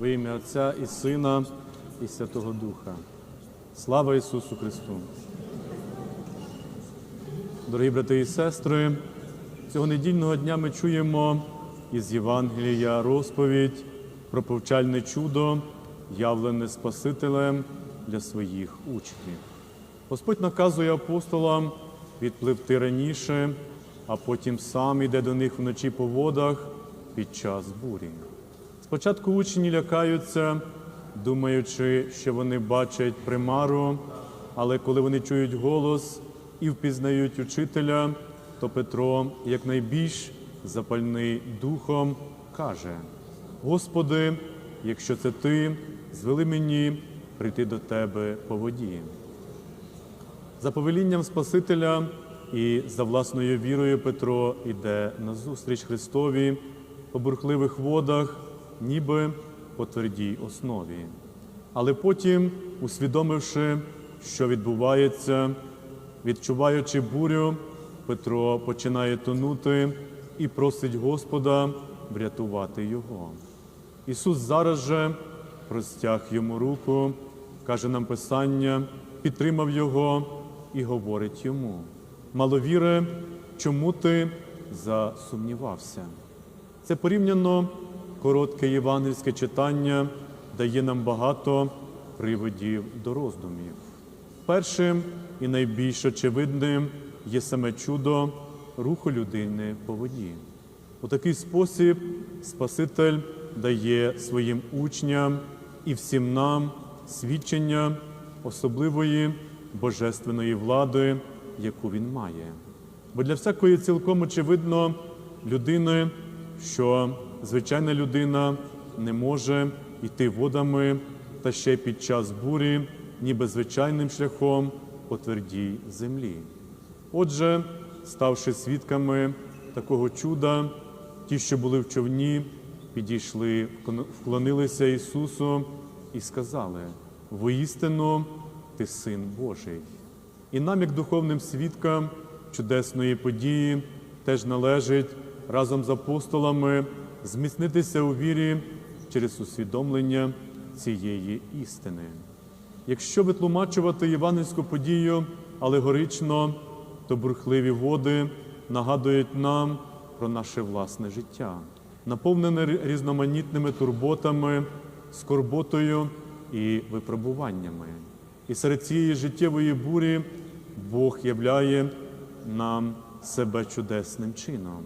Во ім'я Отця і Сина, і Святого Духа. Слава Ісусу Христу! Дорогі брати і сестри, цього недільного дня ми чуємо із Євангелія розповідь про повчальне чудо, явлене Спасителем для своїх учнів. Господь наказує апостолам відпливти раніше, а потім сам іде до них вночі по водах під час бурі. Спочатку учні лякаються, думаючи, що вони бачать примару, але коли вони чують голос і впізнають учителя, то Петро, як найбільш запальний духом, каже: Господи, якщо це ти, звели мені прийти до тебе по воді. За повелінням Спасителя і за власною вірою Петро йде назустріч Христові по бурхливих водах, ніби по твердій основі. Але потім, усвідомивши, що відбувається, відчуваючи бурю, Петро починає тонути і просить Господа врятувати його. Ісус зараз же простяг йому руку, каже нам Писання, підтримав його і говорить йому: Маловіре, чому ти засумнівався? Це порівняно коротке євангельське читання дає нам багато приводів до роздумів. Першим і найбільш очевидним є саме чудо руху людини по воді. У такий спосіб Спаситель дає своїм учням і всім нам свідчення особливої божественної влади, яку він має. Бо для всякої цілком очевидно людини, що звичайна людина не може йти водами та ще під час бурі, ніби звичайним шляхом по твердій землі. Отже, ставши свідками такого чуда, ті, що були в човні, підійшли, вклонилися Ісусу і сказали: воістину ти син Божий. І нам, як духовним свідкам чудесної події, теж належить разом з апостолами зміцнитися у вірі через усвідомлення цієї істини. Якщо витлумачувати євангельську подію алегорично, то бурхливі води нагадують нам про наше власне життя, наповнене різноманітними турботами, скорботою і випробуваннями. І серед цієї життєвої бурі Бог являє нам себе чудесним чином.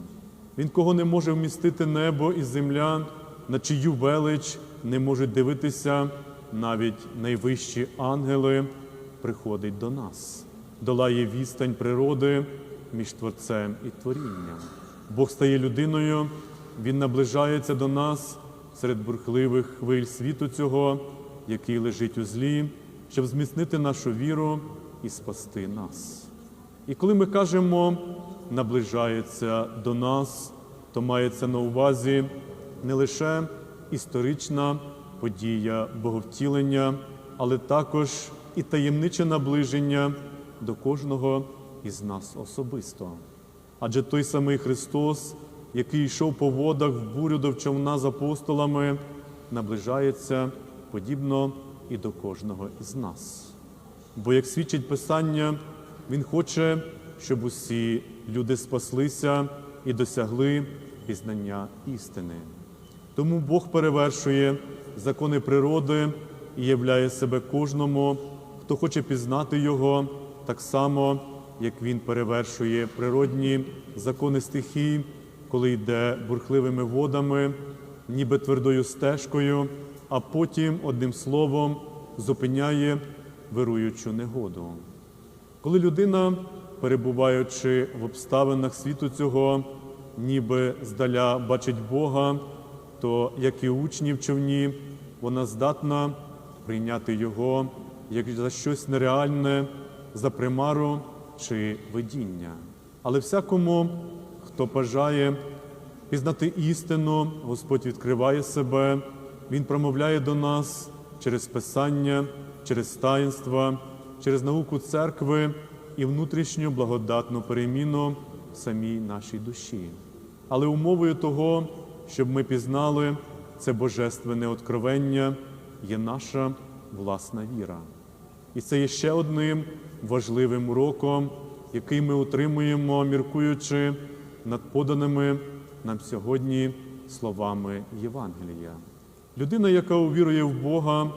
Він, кого не може вмістити небо і земля, на чию велич не можуть дивитися навіть найвищі ангели, приходить до нас, долає відстань природи між Творцем і творінням. Бог стає людиною, Він наближається до нас серед бурхливих хвиль світу цього, який лежить у злі, щоб зміцнити нашу віру і спасти нас. І коли ми кажемо, наближається до нас, то мається на увазі не лише історична подія боговтілення, але також і таємниче наближення до кожного із нас особисто. Адже той самий Христос, який йшов по водах в бурю до човна з апостолами, наближається подібно і до кожного із нас. Бо, як свідчить Писання, Він хоче, щоб усі люди спаслися і досягли пізнання істини. Тому Бог перевершує закони природи і являє себе кожному, хто хоче пізнати Його, так само, як Він перевершує природні закони стихій, коли йде бурхливими водами, ніби твердою стежкою, а потім одним словом зупиняє вируючу негоду. Коли людина, перебуваючи в обставинах світу цього, ніби здаля бачить Бога, то, як і учні в човні, вона здатна прийняти Його як за щось нереальне, за примару чи видіння. Але всякому, хто бажає пізнати істину, Господь відкриває себе, Він промовляє до нас через Писання, через таїнства, через науку церкви і внутрішню благодатну переміну в самій нашій душі. Але умовою того, щоб ми пізнали це божественне откровення, є наша власна віра. І це є ще одним важливим уроком, який ми отримуємо, міркуючи над поданими нам сьогодні словами Євангелія. Людина, яка увірує в Бога,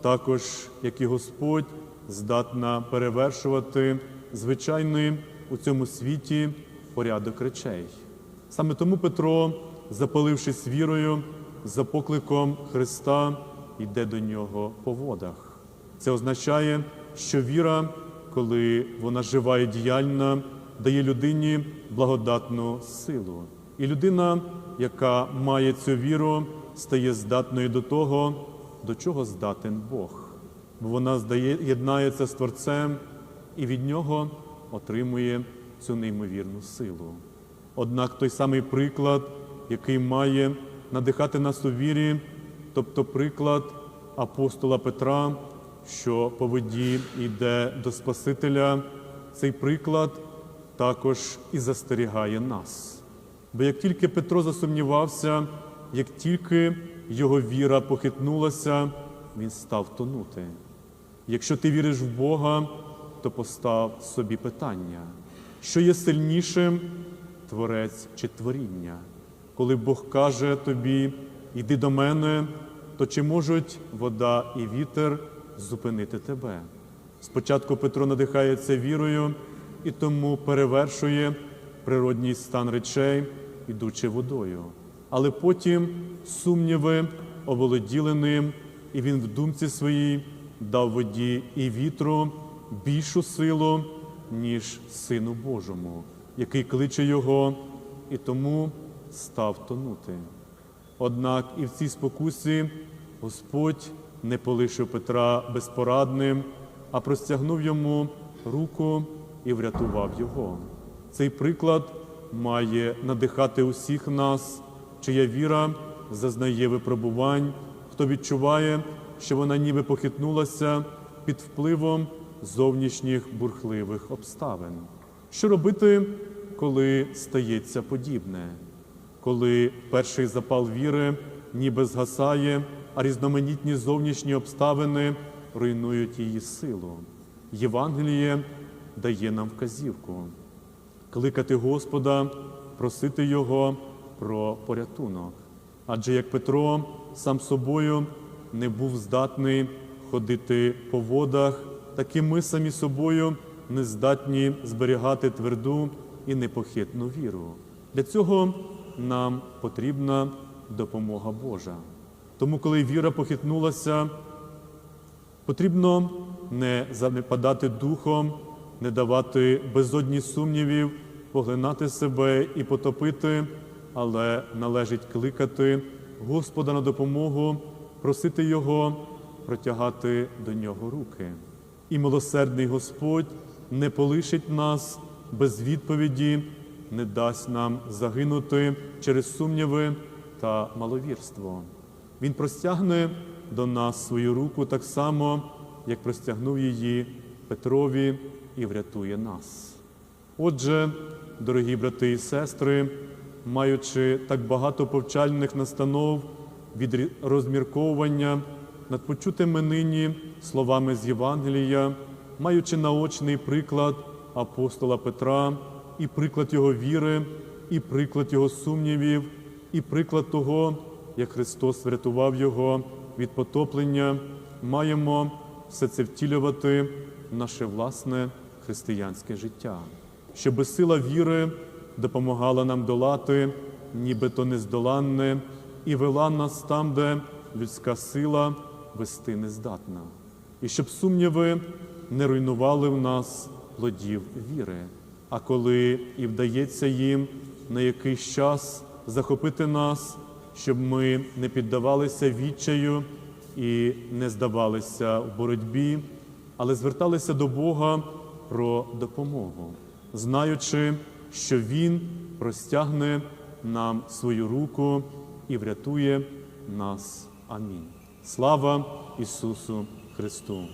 також, як і Господь, здатна перевершувати звичайний у цьому світі порядок речей. Саме тому Петро, запалившись вірою, за покликом Христа, йде до нього по водах. Це означає, що віра, коли вона жива і діяльна, дає людині благодатну силу. І людина, яка має цю віру, стає здатною до того, до чого здатен Бог. Бо вона здає, єднається з Творцем і від нього отримує цю неймовірну силу. Однак той самий приклад, який має надихати нас у вірі, тобто приклад апостола Петра, що по воді йде до Спасителя, цей приклад також і застерігає нас. Бо як тільки Петро засумнівався, як тільки його віра похитнулася, він став тонути. Якщо ти віриш в Бога, то постав собі питання, що є сильнішим творець чи творіння. Коли Бог каже тобі, йди до мене, то чи можуть вода і вітер зупинити тебе? Спочатку Петро надихається вірою і тому перевершує природній стан речей, ідучи водою. Але потім сумніви оволоділи ним, і він в думці своїй дав воді і вітру більшу силу, ніж Сину Божому, який кличе його, і тому став тонути. Однак і в цій спокусі Господь не полишив Петра безпорадним, а простягнув йому руку і врятував його. Цей приклад має надихати усіх нас, чия віра зазнає випробувань, хто відчуває, що вона ніби похитнулася під впливом зовнішніх бурхливих обставин. Що робити, коли стається подібне? коли перший запал віри ніби згасає, а різноманітні зовнішні обставини руйнують її силу. Євангеліє дає нам вказівку кликати Господа, просити Його про порятунок. Адже як Петро сам собою не був здатний ходити по водах, так і ми самі собою не здатні зберігати тверду і непохитну віру. Для цього нам потрібна допомога Божа. Тому, коли віра похитнулася, потрібно не занепадати духом, не давати безодні сумнівів, поглинати себе і потопити, але належить кликати Господа на допомогу, просити Його, протягати до нього руки. І милосердний Господь не полишить нас без відповіді, не дасть нам загинути через сумніви та маловірство. Він простягне до нас свою руку так само, як простягнув її Петрові і врятує нас. Отже, дорогі брати і сестри, маючи так багато повчальних настанов від розмірковування над почутими нині словами з Євангелія, маючи наочний приклад апостола Петра, і приклад його віри, і приклад його сумнівів, і приклад того, як Христос врятував його від потоплення, маємо все це втілювати в наше власне християнське життя, щоб сила віри допомагала нам долати, нібито нездоланне, і вела нас там, де людська сила вести не здатна, і щоб сумніви не руйнували в нас плодів віри. А коли і вдається їм на якийсь час захопити нас, щоб ми не піддавалися відчаю і не здавалися в боротьбі, але зверталися до Бога про допомогу, знаючи, що Він простягне нам свою руку і врятує нас. Амінь. Слава Ісусу Христу!